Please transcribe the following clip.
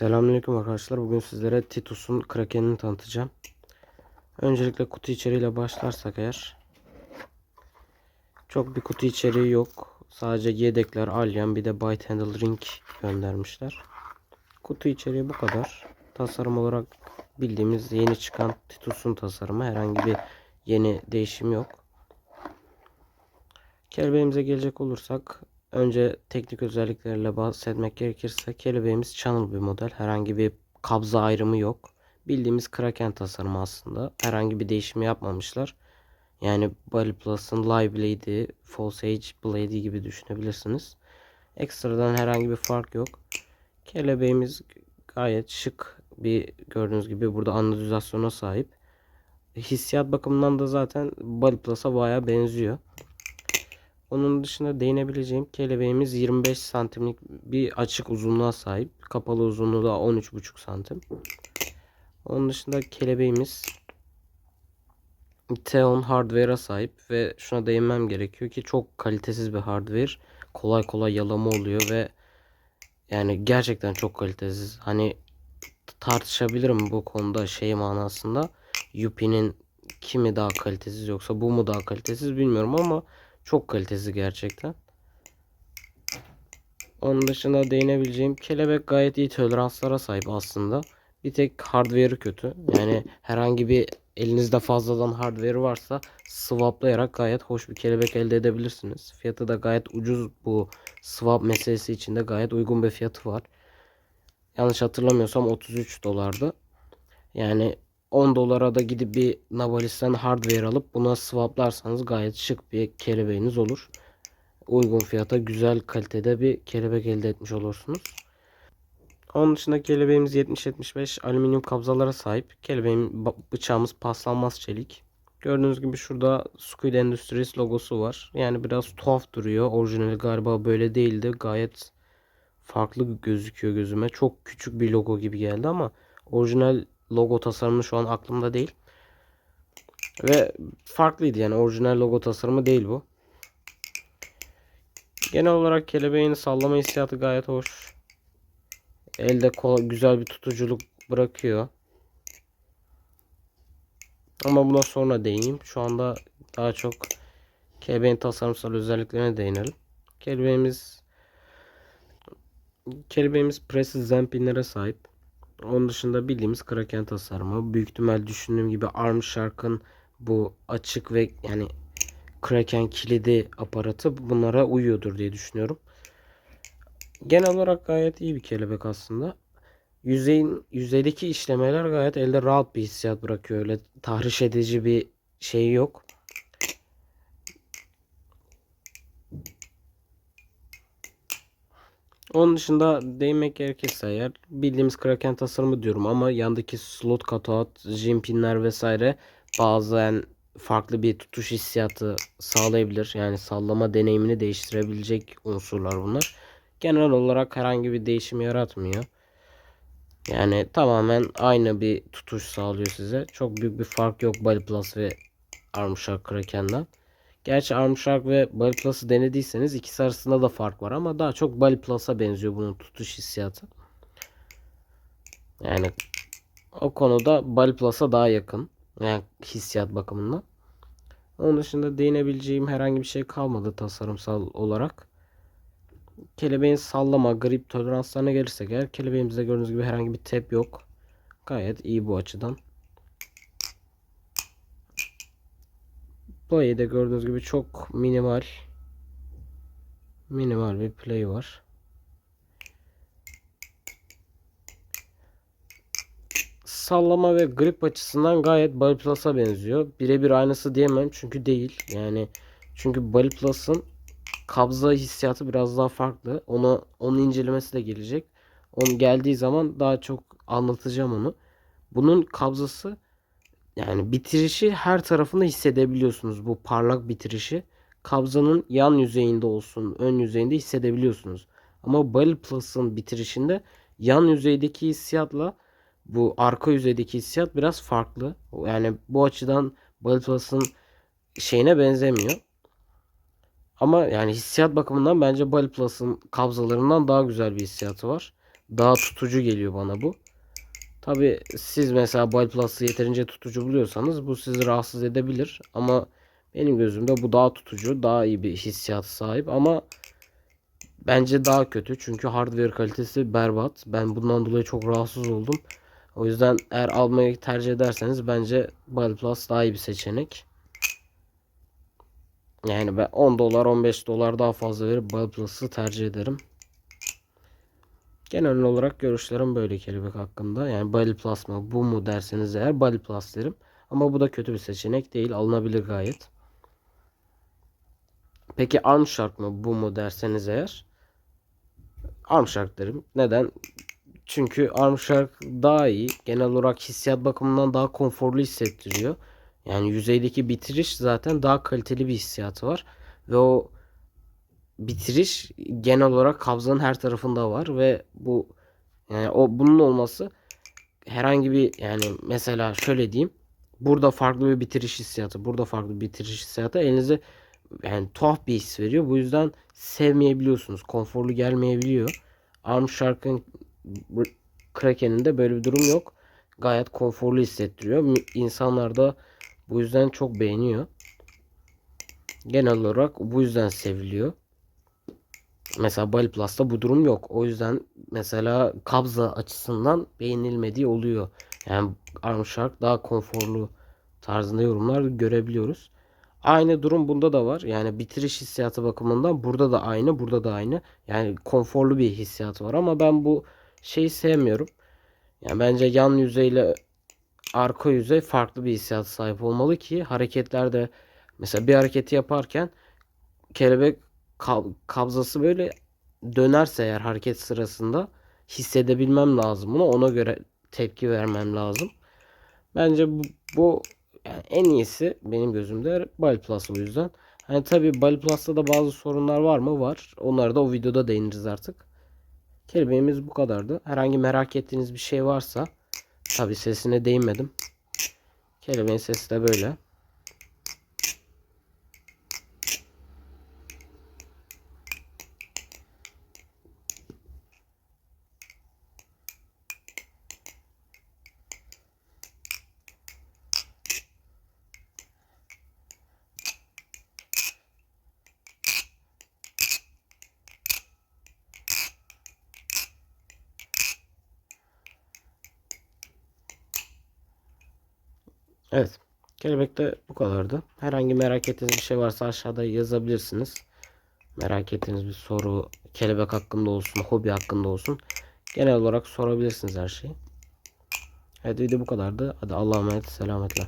Selamünaleyküm arkadaşlar. Bugün sizlere Titus'un Kraken'ini tanıtacağım. Öncelikle kutu içeriğiyle başlarsak eğer. Çok bir kutu içeriği yok. Sadece yedekler, alyan bir de Byte Handle Ring göndermişler. Kutu içeriği bu kadar. Tasarım olarak bildiğimiz yeni çıkan Titus'un tasarımı. Herhangi bir yeni değişim yok. Kelebeğimize gelecek olursak önce teknik özellikleriyle bahsetmek gerekirse kelebeğimiz channel bir model. Herhangi bir kabza ayrımı yok. Bildiğimiz Kraken tasarımı aslında. Herhangi bir değişimi yapmamışlar. Yani Bally Plus'ın Live Blade'i, False Age Blade'i gibi düşünebilirsiniz. Ekstradan herhangi bir fark yok. Kelebeğimiz gayet şık bir gördüğünüz gibi burada analizasyona sahip. Hissiyat bakımından da zaten Bally Plus'a baya benziyor. Onun dışında değinebileceğim kelebeğimiz 25 santimlik bir açık uzunluğa sahip. Kapalı uzunluğu da 13,5 santim. Onun dışında kelebeğimiz Teon hardware'a sahip ve şuna değinmem gerekiyor ki çok kalitesiz bir hardware. Kolay kolay yalama oluyor ve yani gerçekten çok kalitesiz. Hani tartışabilirim bu konuda şey manasında. Yupi'nin kimi daha kalitesiz yoksa bu mu daha kalitesiz bilmiyorum ama çok kalitesiz gerçekten. Onun dışında değinebileceğim kelebek gayet iyi toleranslara sahip aslında. Bir tek hardware'ı kötü. Yani herhangi bir elinizde fazladan hardware varsa swaplayarak gayet hoş bir kelebek elde edebilirsiniz. Fiyatı da gayet ucuz bu swap meselesi için de gayet uygun bir fiyatı var. Yanlış hatırlamıyorsam 33 dolardı. Yani 10 dolara da gidip bir Navalis'ten hardware alıp buna swaplarsanız gayet şık bir kelebeğiniz olur. Uygun fiyata güzel kalitede bir kelebek elde etmiş olursunuz. Onun dışında kelebeğimiz 70-75 alüminyum kabzalara sahip. Kelebeğin bıçağımız paslanmaz çelik. Gördüğünüz gibi şurada Squid Industries logosu var. Yani biraz tuhaf duruyor. Orijinali galiba böyle değildi. Gayet farklı gözüküyor gözüme. Çok küçük bir logo gibi geldi ama orijinal logo tasarımı şu an aklımda değil. Ve farklıydı yani orijinal logo tasarımı değil bu. Genel olarak kelebeğin sallama hissiyatı gayet hoş. Elde güzel bir tutuculuk bırakıyor. Ama buna sonra değineyim. Şu anda daha çok kelebeğin tasarımsal özelliklerine değinelim. Kelebeğimiz kelebeğimiz presiz zenpinlere sahip. Onun dışında bildiğimiz Kraken tasarımı. Büyük ihtimal düşündüğüm gibi Arm Shark'ın bu açık ve yani Kraken kilidi aparatı bunlara uyuyordur diye düşünüyorum. Genel olarak gayet iyi bir kelebek aslında. Yüzeyin yüzeydeki işlemeler gayet elde rahat bir hissiyat bırakıyor. Öyle tahriş edici bir şey yok. Onun dışında değinmek gerekirse eğer bildiğimiz Kraken tasarımı diyorum ama yandaki slot cutout, jimpinler vesaire bazen farklı bir tutuş hissiyatı sağlayabilir. Yani sallama deneyimini değiştirebilecek unsurlar bunlar. Genel olarak herhangi bir değişim yaratmıyor. Yani tamamen aynı bir tutuş sağlıyor size. Çok büyük bir fark yok Bally Plus ve Armshark Kraken'den. Gerçi Armshark ve Bally Plus'ı denediyseniz ikisi arasında da fark var ama daha çok Bally Plus'a benziyor bunun tutuş hissiyatı. Yani o konuda Bally Plus'a daha yakın. Yani hissiyat bakımından. Onun dışında değinebileceğim herhangi bir şey kalmadı tasarımsal olarak. Kelebeğin sallama, grip toleranslarına gelirsek eğer kelebeğimizde gördüğünüz gibi herhangi bir tep yok. Gayet iyi bu açıdan. Play'i de gördüğünüz gibi çok minimal minimal bir play var. Sallama ve grip açısından gayet Bally Plus'a benziyor. Birebir aynısı diyemem çünkü değil. Yani çünkü Bally Plus'ın kabza hissiyatı biraz daha farklı. Onu onun incelemesi de gelecek. Onun geldiği zaman daha çok anlatacağım onu. Bunun kabzası yani bitirişi her tarafında hissedebiliyorsunuz. Bu parlak bitirişi kabzanın yan yüzeyinde olsun, ön yüzeyinde hissedebiliyorsunuz. Ama Bally Plus'ın bitirişinde yan yüzeydeki hissiyatla bu arka yüzeydeki hissiyat biraz farklı. Yani bu açıdan Bally Plus'ın şeyine benzemiyor. Ama yani hissiyat bakımından bence Bally Plus'ın kabzalarından daha güzel bir hissiyatı var. daha tutucu geliyor bana bu. Tabi siz mesela Bal Plus'ı yeterince tutucu buluyorsanız bu sizi rahatsız edebilir. Ama benim gözümde bu daha tutucu, daha iyi bir hissiyat sahip ama bence daha kötü. Çünkü hardware kalitesi berbat. Ben bundan dolayı çok rahatsız oldum. O yüzden eğer almayı tercih ederseniz bence Bal Plus daha iyi bir seçenek. Yani ben 10 dolar 15 dolar daha fazla verip Bal Plus'ı tercih ederim. Genel olarak görüşlerim böyle kelebek hakkında. Yani Bali Plus mı bu mu derseniz eğer Bali Plus derim. Ama bu da kötü bir seçenek değil. Alınabilir gayet. Peki Arm Shark mı bu mu derseniz eğer Arm Shark derim. Neden? Çünkü Arm Shark daha iyi. Genel olarak hissiyat bakımından daha konforlu hissettiriyor. Yani yüzeydeki bitiriş zaten daha kaliteli bir hissiyatı var. Ve o bitiriş genel olarak kabzanın her tarafında var ve bu yani o bunun olması herhangi bir yani mesela şöyle diyeyim burada farklı bir bitiriş hissiyatı burada farklı bir bitiriş hissiyatı elinize yani tuhaf bir his veriyor. Bu yüzden sevmeyebiliyorsunuz. Konforlu gelmeyebiliyor. Arm Shark'ın Kraken'in de böyle bir durum yok. Gayet konforlu hissettiriyor. İnsanlar da bu yüzden çok beğeniyor. Genel olarak bu yüzden seviliyor. Mesela Bali Plus'ta bu durum yok. O yüzden mesela kabza açısından beğenilmediği oluyor. Yani Arm Shark daha konforlu tarzında yorumlar görebiliyoruz. Aynı durum bunda da var. Yani bitiriş hissiyatı bakımından burada da aynı, burada da aynı. Yani konforlu bir hissiyatı var ama ben bu şeyi sevmiyorum. Yani bence yan yüzeyle arka yüzey farklı bir hissiyat sahip olmalı ki hareketlerde mesela bir hareketi yaparken kelebek kabzası böyle dönerse eğer hareket sırasında hissedebilmem lazım bunu. Ona göre tepki vermem lazım. Bence bu, bu yani en iyisi benim gözümde Bal Plus o yüzden. Hani tabi Bal Plus'ta da bazı sorunlar var mı? Var. Onları da o videoda değiniriz artık. Kelimeğimiz bu kadardı. Herhangi merak ettiğiniz bir şey varsa tabi sesine değinmedim. Kelimeğin sesi de böyle. Evet. Kelebekte bu kadardı. Herhangi merak ettiğiniz bir şey varsa aşağıda yazabilirsiniz. Merak ettiğiniz bir soru kelebek hakkında olsun, hobi hakkında olsun. Genel olarak sorabilirsiniz her şeyi. Evet video bu kadardı. Hadi Allah'a emanet. Selametle.